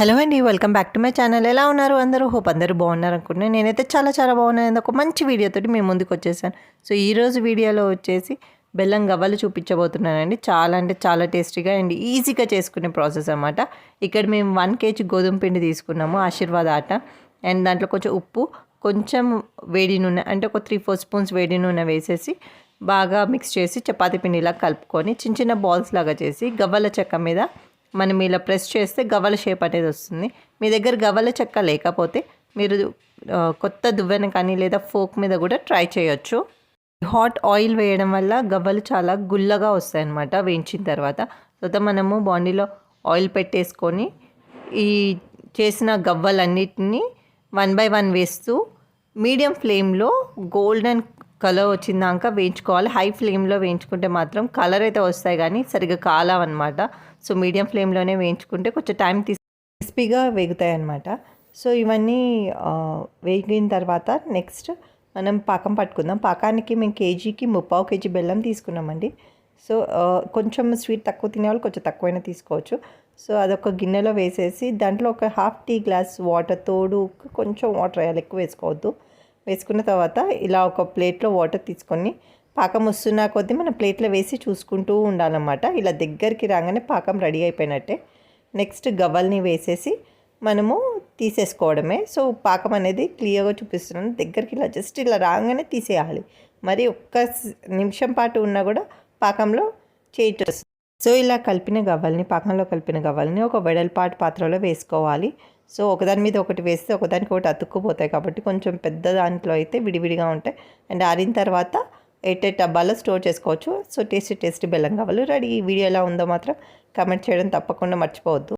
Hello అండి welcome back to my channel. ఎలా ఉన్నారు అందరూ? హోప్ అందరూ బాగున్నారు అనుకుంటున్నాను నేనైతే చాలా చాలా బాగున్నాను. ఒక మంచి వీడియోతోటి మేము ముందుకు వచ్చేసాను. సో ఈ రోజు వీడియోలో వచ్చేసి బెల్లం గవ్వలు చూపించబోతున్నానండి. చాలా అంటే చాలా టేస్టీగా అండ్ ఈజీగా చేసుకునే ప్రాసెస్ అనమాట ఇక్కడ మేము వన్ కేజీ గోధుమ పిండి తీసుకున్నాము ఆశీర్వాద్ ఆట. అండ్ దాంట్లో కొంచెం ఉప్పు కొంచెం వేడి నూనె అంటే ఒక త్రీ ఫోర్ స్పూన్స్ వేడి నూనె వేసేసి బాగా మిక్స్ చేసి చపాతీ పిండిలా కలుపుకొని చిన్న చిన్న బాల్స్ లాగా చేసి గవ్వల చెక్క మీద మనం ఇలా ప్రెస్ చేస్తే గవ్వల షేప్ అనేది వస్తుంది. మీ దగ్గర గవ్వల చెక్క లేకపోతే మీరు కొత్త దువ్వెన కానీ లేదా ఫోక్ మీద కూడా ట్రై చేయొచ్చు. హాట్ ఆయిల్ వేయడం వల్ల గవ్వలు చాలా గుల్లగా వస్తాయి అన్నమాట వేయించిన తర్వాత. తర్వాత మనము బాండీలో ఆయిల్ పెట్టేసుకొని ఈ చేసిన గవ్వలన్నిటిని వన్ బై వన్ వేస్తూ మీడియం ఫ్లేమ్లో గోల్డెన్ కలర్ వచ్చిందాక వేయించుకోవాలి. హై ఫ్లేమ్లో వేయించుకుంటే మాత్రం కలర్ అయితే వస్తాయి కానీ సరిగ్గా కాలవన్నమాట. సో మీడియం ఫ్లేమ్లోనే వేయించుకుంటే కొంచెం టైం తీసు క్రిస్పీగా వేగుతాయి అన్నమాట సో ఇవన్నీ వేగిన తర్వాత నెక్స్ట్ మనం పాకం పట్టుకుందాం. పాకానికి మేము కేజీకి ముప్పావు కేజీ బెల్లం తీసుకున్నామండి. సో కొంచెం స్వీట్ తక్కువ తినేవాళ్ళు కొంచెం తక్కువైనా తీసుకోవచ్చు. సో అదొక గిన్నెలో వేసేసి దాంట్లో ఒక హాఫ్ టీ గ్లాస్ వాటర్ తోడు కొంచెం వాటర్ వేయాలి. ఎక్కువ వేసుకోవద్దు. వేసుకున్న తర్వాత ఇలా ఒక ప్లేట్లో వాటర్ తీసుకొని పాకం వస్తున్న కొద్దీ మనం ప్లేట్లో వేసి చూసుకుంటూ ఉండాలన్నమాట. ఇలా దగ్గరికి రాగానే పాకం రెడీ అయిపోయినట్టే. నెక్స్ట్ గవ్వల్ని వేసేసి మనము తీసేసుకోవడమే. సో పాకం అనేది క్లియర్గా చూపిస్తున్నాను. దగ్గరికి ఇలా జస్ట్ ఇలా రాగానే తీసేయాలి. మరి ఒక్క నిమిషం పాటు ఉన్నా కూడా పాకంలో చేయటం సో ఇలా కలిపిన గవ్వల్ని పాకంలో కలిపిన గవ్వల్ని ఒక వెడల్పాటు పాత్రలో వేసుకోవాలి. సో ఒకదాని మీద ఒకటి వేస్తే ఒకదానికి ఒకటి అతుక్కుపోతాయి కాబట్టి కొంచెం పెద్ద దాంట్లో అయితే విడివిడిగా ఉంటాయి. అండ్ ఆరిన తర్వాత ఎయిట్ ఎయిట్ డబ్బాలో స్టోర్ చేసుకోవచ్చు. సో టేస్టీ టేస్టీ బెల్లం కావాలి రెడీ. ఈ వీడియో ఎలా ఉందో మాత్రం కమెంట్ చేయడం తప్పకుండా మర్చిపోవద్దు.